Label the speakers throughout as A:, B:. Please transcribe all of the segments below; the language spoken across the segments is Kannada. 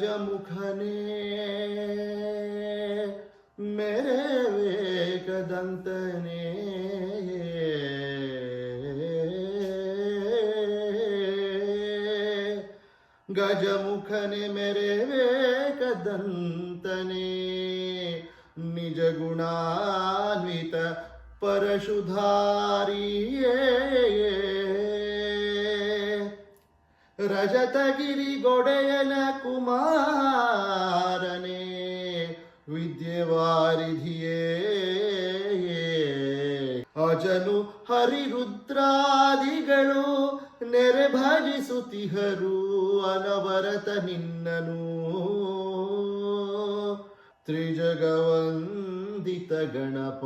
A: गजमुखने मेरे वेकदन्तने गजमुखने मेरे वेकदन्तने निजगुणान्वित परशुधारी ರಜತಗಿರಿ ಗೊಡೆಯನ ಕುಮಾರನೇ ವಿದ್ಯೆವಾರಿಧಿಯೇ. ಅಜನು ಹರಿರುದ್ರಾದಿಗಳು ನೆರೆ ಭಜಿಸುತ್ತಿಹರು ಅನವರತ ನಿನ್ನನು. ತ್ರಿಜಗವಂದಿತ ಗಣಪ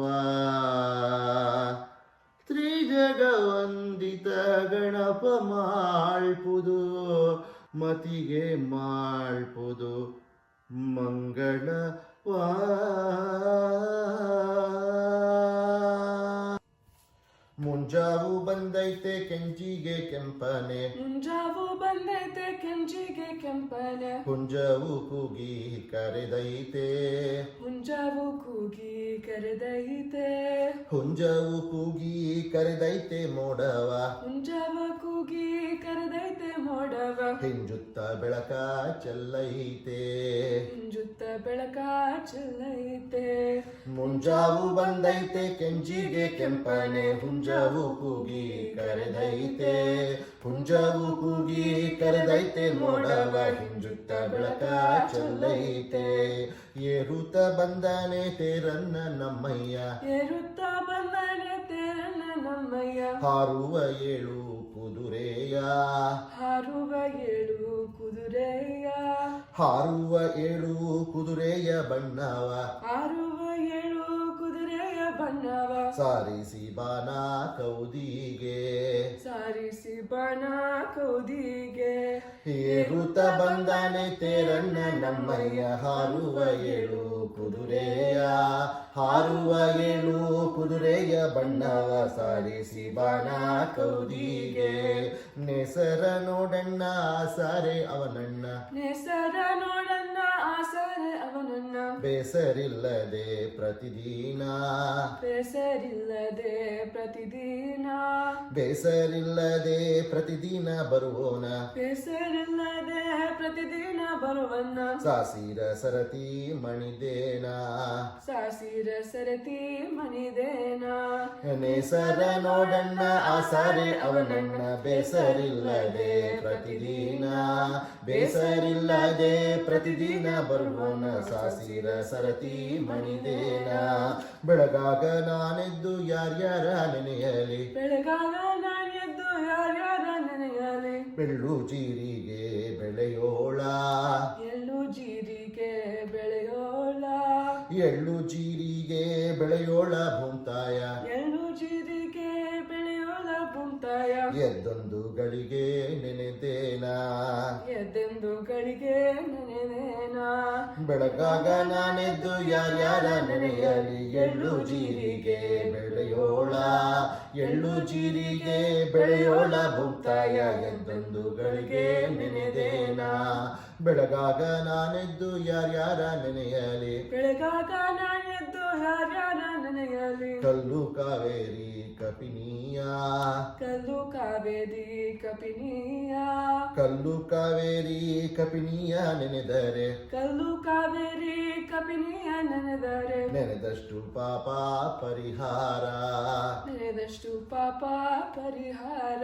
A: ತ್ರಿಜಗವಂದಿತ ಗಣಪ ಮಾಳ್ಪುದು ಮತಿಗೆ ಮಾಳ್ಪುದು ಮಂಗಳವಾ ಮುಂಜಾವು ಬಂದೈತೆ ಕೆಂಚಿಗೆ ಕೆಂಪನೆ.
B: ಮುಂಜಾವು ಬಂದೈತೆ ಕೆಂಚಿಗೆ ಕೆಂಪನೆ.
A: ಹುಂಜವು ಕೂಗಿ ಕರೆದೈತೆ.
B: ಮುಂಜಾವು ಕೂಗಿ ಕರೆದೈತೆ.
A: ಹುಂಜವು ಕೂಗಿ ಕರೆದೈತೆ ಮೋಡವ.
B: ಮುಂಜಾವ ಕೂಗಿ ಕರೆದೈತೆ ಮೋಡವ.
A: ಹಿಂಜುತ್ತ ಬೆಳಕ ಚೆಲ್ಲೈತೆ.
B: ಹಿಂಜುತ್ತ ಬೆಳಕ ಚೆಲ್ಲೈತೆ.
A: ಮುಂಜಾವು ಬಂದೈತೆ ಕೆಂಜಿಗೆ ಕೆಂಪನೆ ಹುಂಜವು ಕೂಗಿ ಕರೆದೈತೆ. ಹುಂಜವು ಕೂಗಿ ಕರೆದೈತೆ ಮೋಡವ ಹಿಂಜುತ್ತ ಬೆಳಕ ಚೆಲ್ಲೈತೆ. ಏರುತ್ತ ಬಂದನೆ ತೇರನ್ನ ನಮ್ಮಯ್ಯ.
B: ಏರುತ್ತ ಬಂದನೆ ತೇರನ್ನ ನಮ್ಮಯ್ಯ.
A: ಹಾರುವ ಏಳು ಕುದುರೆಯ.
B: ಹಾರುವ ಏಳು ಕುದುರೆಯ.
A: ಹಾರುವ ಏಳು ಕುದುರೆಯ ಬಣ್ಣವ.
B: ಹಾರುವ ಏಳು ಬಣ್ಣವ.
A: ಸಾರಿಸಿ ಬಾನ ಕೌದಿಗೆ.
B: ಸಾರಿಸಿ ಬಣ ಕೌದಿಗೆ.
A: ಏರುತ್ತ ಬಂದಾನೆ ತೇರಣ್ಣ ನಮ್ಮಯ್ಯ ಹಾರುವ ಏಳು ಕುದುರೆಯ. ಹಾರುವ ಏಳು ಕುದುರೆಯ ಬಣ್ಣವ ಸಾರಿಸಿ ಬಾಣ ಕೌದಿಗೆ. ನೆಸರ ನೋಡಣ್ಣ ಸಾರೆ ಅವನಣ್ಣ.
B: ನೆಸರ
A: ಬೇಸರಿಲ್ಲದೆ ಪ್ರತಿದಿನ.
B: ಬೇಸರಿಲ್ಲದೆ ಪ್ರತಿದಿನ.
A: ಬೇಸರಿಲ್ಲದೆ ಪ್ರತಿದಿನ ಬರುವೋನ.
B: ಬೇಸರಿಲ್ಲದೆ ಪ್ರತಿದಿನ ಬರುವನ್ನ.
A: ಸಾಸಿರ ಸರತಿ ಮಣಿದೇನ.
B: ಸಾಸಿರ ಸರತಿ ಮಣಿದೇನ.
A: ನೇಸರ ನೋಡಣ್ಣ ಆಸಾರೆ ಅವನಣ್ಣ. ಬೇಸರಿಲ್ಲದೆ ಪ್ರತಿದಿನ. ಬೇಸರಿಲ್ಲದೆ ಪ್ರತಿದಿನ ಬರುವೋನ ಸಾಸಿರ ಸರತಿ ಮಣಿದೇನ ಬೆಳಗಾಗ ನಾನೆದ್ದು ಯಾರ್ಯಾರ ನೆನೆಯಲಿ?
B: ಬೆಳಗಾಗ ನಾನು ಎದ್ದು ಯಾರ್ಯಾರ ನೆನೆಯಲಿ?
A: ಬೆಳ್ಳು ಜೀರಿಗೆ ಬೆಳೆಯೋಳ.
B: ಎಳ್ಳು ಜೀರಿಗೆ ಬೆಳೆಯೋಳ.
A: ಎಳ್ಳು ಜೀರಿಗೆ ಬೆಳೆಯೋಳ ಭೂಂತಾಯ ಎದ್ದೊಂದು ಗಳಿಗೆ ನೆನೆದೇನಾ
B: ಎದ್ದೆಂದು ಗಳಿಗೆ ನೆನೆದೇನಾ
A: ಬೆಳಗಾಗ ನಾನೆದ್ದು ಯಾರ್ಯಾರ ನೆನೆಯಲಿ? ಎಳ್ಳು ಜೀರಿಗೆ ಬೆಳೆಯೋಳ? ಎಳ್ಳು ಜೀರಿಗೆ ಬೆಳೆಯೋಳ? ಭುಕ್ತಾಯ ಎದ್ದೊಂದು ಗಳಿಗೆ ನೆನೆದೇನಾ ಬೆಳಗಾಗ ನಾನೆದ್ದು ಯಾರ್ಯಾರ ನೆನೆಯಲಿ?
B: ಬೆಳಗಾಗ ನಾನೆದ್ದು ಯಾರ್ಯಾರ ನೆನೆಯಲಿ?
A: ಕಲ್ಲು ಕಾವೇರಿ ಕಪಿನಿಯ?
B: ಕಲ್ಲು ಕಾವೇರಿ ಕಪಿನಿಯ.
A: ಕಲ್ಲು ಕಾವೇರಿ ಕಪಿನಿಯ ನೆನೆದರೆ.
B: ಕಲ್ಲು ಕಾವೇರಿ ಕಪಿನಿಯ ನೆನೆದರೆ.
A: ನೆನೆದಷ್ಟು ಪಾಪ ಪರಿಹಾರ.
B: ನೆನೆದಷ್ಟು ಪಾಪ ಪರಿಹಾರ.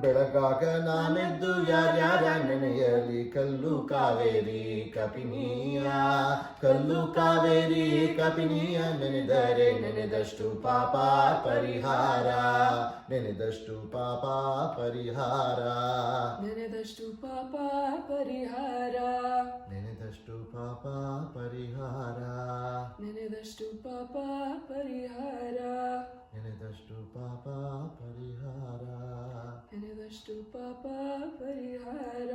A: ಬೆಳಗಾಗ ನಾನೆದ್ದು ಯಾರ್ಯಾರ ನೆನೆಯಲಿ. ಕಲ್ಲು ಕಾವೇರಿ ಕಪಿನಿಯ. ಕಲ್ಲು ಕಾವೇರಿ ಕಪಿನಿಯ ನೆನೆದರೆ. ನೆನೆದಷ್ಟು ಪಾಪ ಪರಿಹಾರ. ನೆನೆದಷ್ಟು ಪಾಪ ಪರಿಹಾರ.
B: ನೆನೆದಷ್ಟು ಪಾಪ ಪರಿಹಾರ.
A: ನೆನೆದಷ್ಟು ಪಾಪ ಪರಿಹಾರ.
B: ನೆನೆದಷ್ಟು ಪಾಪ ಪರಿಹಾರ.
A: ನೆನೆದಷ್ಟು ಪಾಪ ಪರಿಹಾರ.
B: ನೆನೆದಷ್ಟು ಪಾಪ ಪರಿಹಾರ.